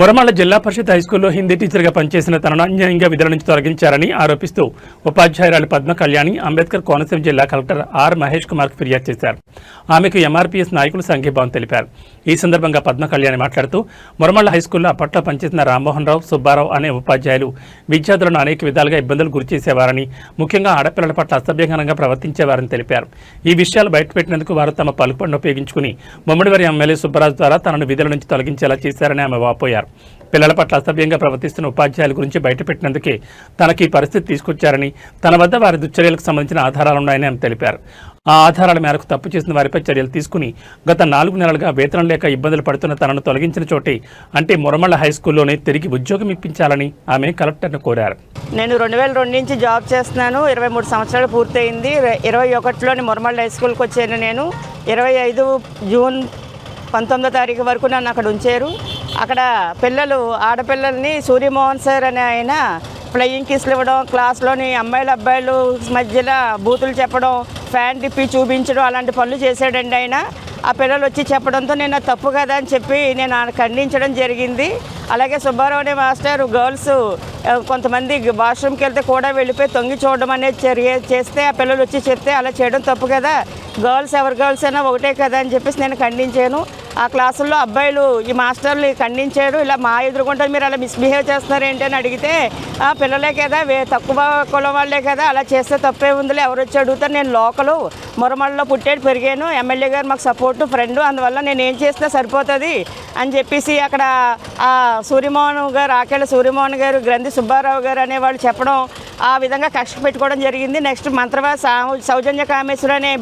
మొరమాళ్ళ జిల్లా పరిషత్ హైస్కూల్లో హిందీ టీచర్గా పనిచేసిన తనను అన్యాయంగా విధుల నుంచి తొలగించారని ఆరోపిస్తూ ఉపాధ్యాయురాలు పద్మ కళ్యాణి అంబేద్కర్ కోనసీమ జిల్లా కలెక్టర్ ఆర్ మహేష్ కుమార్కు ఫిర్యాదు చేశారు. ఆమెకు ఎంఆర్పీఎస్ నాయకులు సంఘీభావం తెలిపారు. ఈ సందర్భంగా పద్మ కళ్యాణి మాట్లాడుతూ మొరమాళ్ళ హైస్కూల్లో అప్పట్లో పనిచేసిన రామ్మోహన్ రావు సుబ్బారావు అనే ఉపాధ్యాయులు విద్యార్థులను అనేక విధాలుగా ఇబ్బందులు గురిచేసేవారని ముఖ్యంగా ఆడపిల్లల పట్ల అసభ్యకరంగా ప్రవర్తించేవారని తెలిపారు. ఈ విషయాలు బయటపెట్టినందుకు వారు తమ పలుకుబడిని ఉపయోగించుకుని ముమ్మడివారి ఎమ్మెల్యే సుబ్బరాజు ద్వారా తనను విధుల నుంచి తొలగించేలా చేశారని ఆమె వాపోయారు. పిల్లల పట్ల అసభ్యంగా ప్రవర్తిస్తున్న ఉపాధ్యాయుల గురించి బయటపెట్టినందుకే తనకి పరిస్థితి తీసుకొచ్చారని తన వద్ద వారి దుశ్చర్యలకు సంబంధించిన ఆధారాలున్నాయని ఆమె తెలిపారు. ఆ ఆధారాల మేరకు తప్పు చేసిన వారిపై చర్యలు తీసుకుని గత నాలుగు నెలలుగా వేతనం లేక ఇబ్బందులు పడుతున్న తనను తొలగించిన చోటే అంటే మురమళ్ళ హై స్కూల్లోనే తిరిగి ఉద్యోగం ఇప్పించాలని ఆమె కలెక్టర్ను కోరారు. నేను రెండు వేల రెండు నుంచి జాబ్ చేస్తున్నాను. ఇరవై మూడు సంవత్సరాలు పూర్తయింది. ఇరవై ఒకటిలోని మురమళ్ళ హై స్కూల్కి వచ్చాను నేను. ఇరవై ఐదు జూన్ పంతొమ్మిదో తారీఖు వరకు నన్ను అక్కడ ఉంచారు. అక్కడ పిల్లలు ఆడపిల్లల్ని సూర్యమోహన్ సార్ అనే ఆయన ఫ్లయింగ్ కిస్లు ఇవ్వడం క్లాస్లోని అమ్మాయిలు అబ్బాయిలు మధ్యలో బూతులు చెప్పడం ఫ్యాన్ తిప్పి చూపించడం అలాంటి పనులు చేశాడండి ఆయన. ఆ పిల్లలు వచ్చి చెప్పడంతో నేను తప్పు కదా అని చెప్పి నేను ఆయన ఖండించడం జరిగింది. అలాగే సుబ్బారావు అనే మాస్టర్ గర్ల్స్ కొంతమంది వాష్రూమ్కి వెళ్తే కూడా వెళ్ళిపోయి తొంగి చూడడం అనేది చర్య చేస్తే ఆ పిల్లలు వచ్చి చెప్తే అలా చేయడం తప్పు కదా. గర్ల్స్ ఎవరి గర్ల్స్ అయినా ఒకటే కదా అని చెప్పేసి నేను ఖండించాను. ఆ క్లాసుల్లో అబ్బాయిలు ఈ మాస్టర్లు ఖండించారు. ఇలా మా ఎదుర్కొంటే మీరు అలా మిస్బిహేవ్ చేస్తున్నారు ఏంటి అని అడిగితే ఆ పిల్లలే కదా వే తక్కువ కులం వాళ్ళే కదా అలా చేస్తే తప్పే ఉందిలే ఎవరు వచ్చి అడుగుతారు? నేను లోకలు మురమల్లో పుట్టాడు పెరిగాను ఎమ్మెల్యే గారు మాకు సపోర్టు ఫ్రెండ్ అందువల్ల నేను ఏం చేసినా సరిపోతుంది అని చెప్పేసి అక్కడ ఆ సూర్యమోహన్ గారు ఆకేళ్ళ సూర్యమోహన్ గారు గ్రంథి సుబ్బారావు గారు అనేవాళ్ళు చెప్పడం ఆ విధంగా కక్ష పెట్టుకోవడం జరిగింది. నెక్స్ట్ మంత్రవా సౌజన్య కామేశ్వరి అనే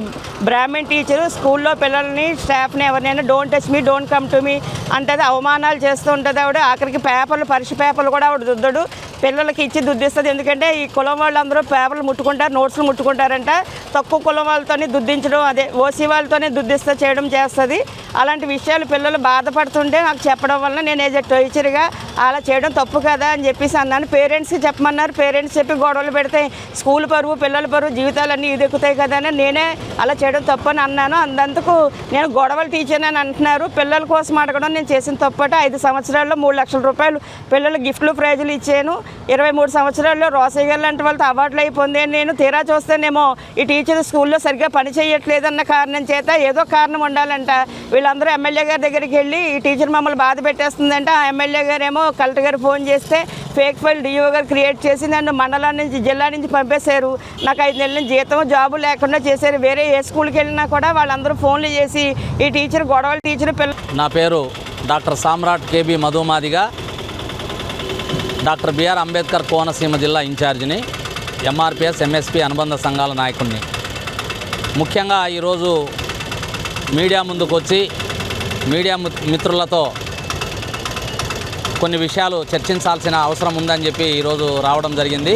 బ్రాహ్మణ్ టీచరు స్కూల్లో పిల్లల్ని స్టాఫ్ని ఎవరినైనా don't touch me don't come to me అంటే అవమానాలు చేస్తూ ఉంటుంది ఆవిడ. ఆఖరికి పేపర్లు పరీక్ష పేపర్లు కూడా ఆవిడ దుద్దడు పిల్లలకి ఇచ్చి దుద్దిస్తుంది. ఎందుకంటే ఈ కులం వాళ్ళందరూ పేపర్లు ముట్టుకుంటారు నోట్స్లు ముట్టుకుంటారంట. తక్కువ కులం వాళ్ళతోనే దుద్దించడం అదే ఓసీ వాళ్ళతోనే దుద్దిస్తా చేయడం చేస్తుంది. అలాంటి విషయాలు పిల్లలు బాధపడుతుంటే నాకు చెప్పడం వల్ల నేను ఏజ్ టీచర్గా అలా చేయడం తప్పు కదా అని చెప్పేసి అన్నాను. పేరెంట్స్కి చెప్పమన్నారు. పేరెంట్స్ చెప్పి గొడవలు పెడితే స్కూల్ పరువు పిల్లల పరువు జీవితాలన్నీ ఇదెక్కుతాయి కదా అని నేనే అలా చేయడం తప్పు అని అన్నాను. అందుకు నేను గొడవలు టీచర్ అని అంటున్నారు. పిల్లల కోసం అడగడం నేను చేసిన తప్పట. ఐదు సంవత్సరాల్లో మూడు లక్షల రూపాయలు పిల్లలు గిఫ్ట్లు ప్రైజులు ఇచ్చాను. ఇరవై మూడు సంవత్సరాల్లో రోసయ్య గారు లాంటి వాళ్ళతో అవార్డులు అయి పొందాను నేను. తీరా చూస్తేనేమో ఈ టీచర్ స్కూల్లో సరిగ్గా పని చేయట్లేదన్న కారణం చేత ఏదో కారణం ఉండాలంట. వీళ్ళందరూ ఎమ్మెల్యే గారి దగ్గరికి వెళ్ళి ఈ టీచర్ మమ్మల్ని బాధ పెట్టేస్తుందంటే. ఆ ఎమ్మెల్యే గారేమో కలెక్టర్ గారు ఫోన్ చేస్తే ఫేక్ ఫైల్ డిఓ గారు క్రియేట్ చేసి నన్ను మండలం నుంచి జిల్లా నుంచి పంపేశారు. నాకు ఐదు నెలల జీతం జాబు లేకుండా చేశారు. వేరే ఏ స్కూల్కి వెళ్ళినా కూడా వాళ్ళందరూ ఫోన్లు చేసి ఈ టీచర్ గొడవలు టీచర్ పిల్ల నా పేరు డాక్టర్ సామ్రాట్ కేబి మధుమాదిగా. డాక్టర్ బిఆర్ అంబేద్కర్ కోనసీమ జిల్లా ఇన్ఛార్జిని ఎంఆర్పిఎస్ ఎంఎస్పి అనుబంధ సంఘాల నాయకుడిని ముఖ్యంగా ఈరోజు మీడియా ముందుకు వచ్చి మీడియా మిత్రులతో కొన్ని విషయాలు చర్చించాల్సిన అవసరం ఉందని చెప్పి ఈరోజు రావడం జరిగింది.